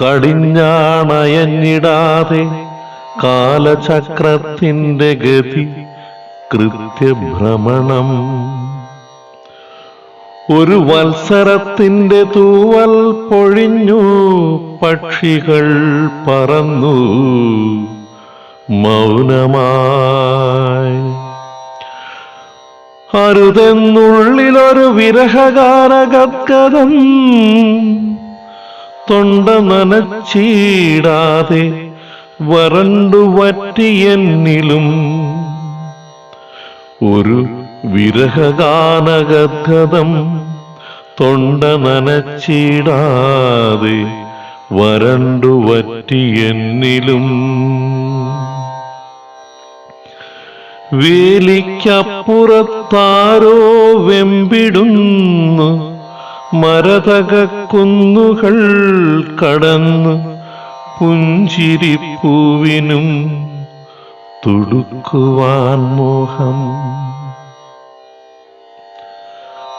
കടിഞ്ഞാണയഞ്ഞിടാതെ കാലചക്രത്തിന്റെ ഗതി കൃത്യഭ്രമണം. ഒരു വത്സരത്തിന്റെ തൂവൽ പൊഴിഞ്ഞു പക്ഷികൾ പറന്നു. മൗനമായി. അരുതെന്നുള്ളിലൊരു വിരഹകാരഗദ്ഗതം തൊണ്ട നനച്ചീടാതെ വരണ്ടു വറ്റിയെന്നിലും ഒരു വിരഹഗാനഗദ്ഗതം തൊണ്ട നനച്ചിടാതെ വരണ്ടു വറ്റിയെന്നിലും വേലിക്കപ്പുറത്താരോ വെമ്പിടുന്നു. മരതകക്കുന്നുകൾ കടന്ന് പുഞ്ചിരിപ്പൂവിനും തുടുക്കുവാൻ മോഹം.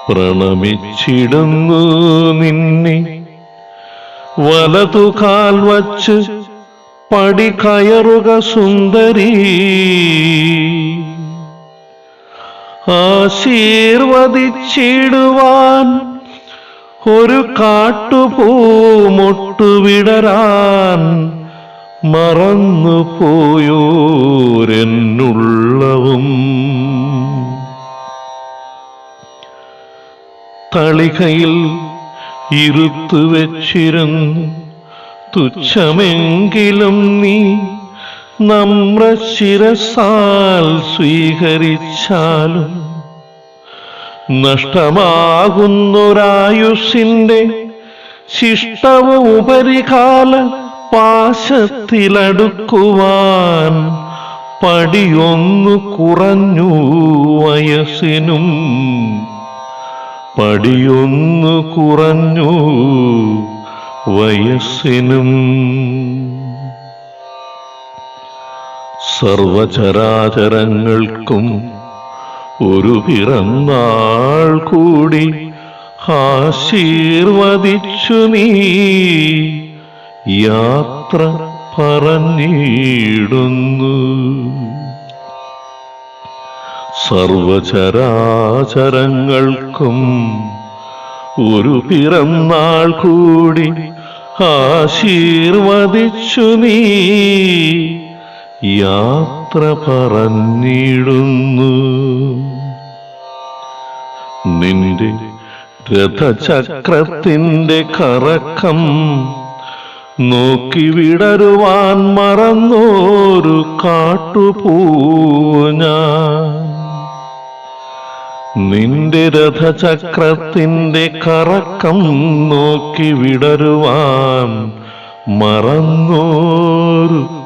പ്രണമിച്ചിടുന്നു നിന്നെ വലതുകാൽ വച്ച് പടി കയറുക സുന്ദരി. ആശീർവദിച്ചിടുവാൻ ഒരു കാട്ടുപൂമൊട്ടുവിടരാൻ മറന്നു പോയോരെന്നുള്ളവും തളികയിൽ ഇരുത്തു വെച്ചിരുന്നു തുച്ഛമെങ്കിലും നീ നമ്രശിരസാൽ സ്വീകരിച്ചാലും നഷ്ടമാകുന്നൊരായുസിന്റെ ശിഷ്ടവ ഉപരികാല പാശത്തിലടുക്കുവാൻ പടിയൊന്നു കുറഞ്ഞു വയസ്സിനും പടിയൊന്നു കുറഞ്ഞു വയസ്സിനും. സർവചരാചരങ്ങൾക്കും ഒരു പിറന്നാൾ കൂടി ആശീർവദിച്ചു നീ. യാത്ര പറഞ്ഞിടുന്നു. സർവചരാചരങ്ങൾക്കും ഒരു പിറന്നാൾ കൂടി ആശീർവദിച്ചു നീ. യാത്ര പറഞ്ഞിടുന്നു. നിന്റെ രഥചക്രത്തിന്റെ കറക്കം നോക്കി വിടരുവാൻ മറന്നോരു കാട്ടുപൂഞ്ഞ. നിന്റെ രഥചക്രത്തിന്റെ കറക്കം നോക്കി വിടരുവാൻ മറന്നോരു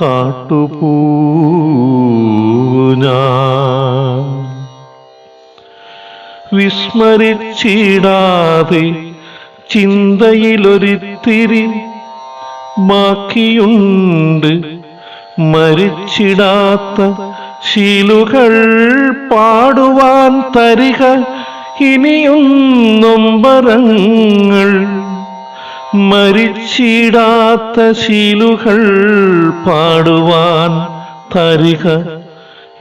കാട്ടുപൂവ ഞാൻ വിസ്മരിച്ചിടാതെ ചിന്തയിലൊരിത്തിരി ബാക്കിയുണ്ട്. മരിച്ചിടാത്ത ശീലുകൾ പാടുവാൻ തരിക ഇനിയും നൊമ്പരങ്ങൾ. മരിച്ചിടാത്ത ശീലുകൾ പാടുവാൻ തരിക.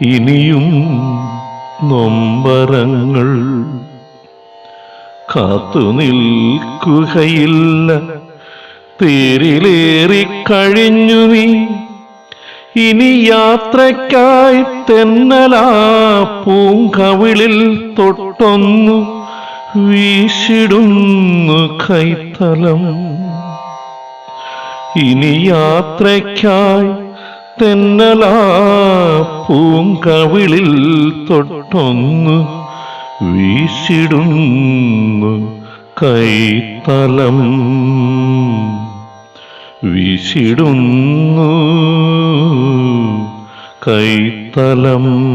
ഇനിയും നൊമ്പരങ്ങൾ കാത്തു നിൽക്കുകയില്ല. തേരിലേറിക്കഴിഞ്ഞു നീ. ഇനി യാത്രക്കായി തെന്നലാ പൂങ്കവിളിൽ തൊട്ടൊന്നു. വീശിടുന്നു കൈത്തലം. ഇനി യാത്രയ്ക്കായി തെന്നലാ പൂങ്കവിളിൽ തൊട്ടൊന്ന് വീശിടുന്നു കൈത്തലം. വീശിടുന്നു കൈത്തലം.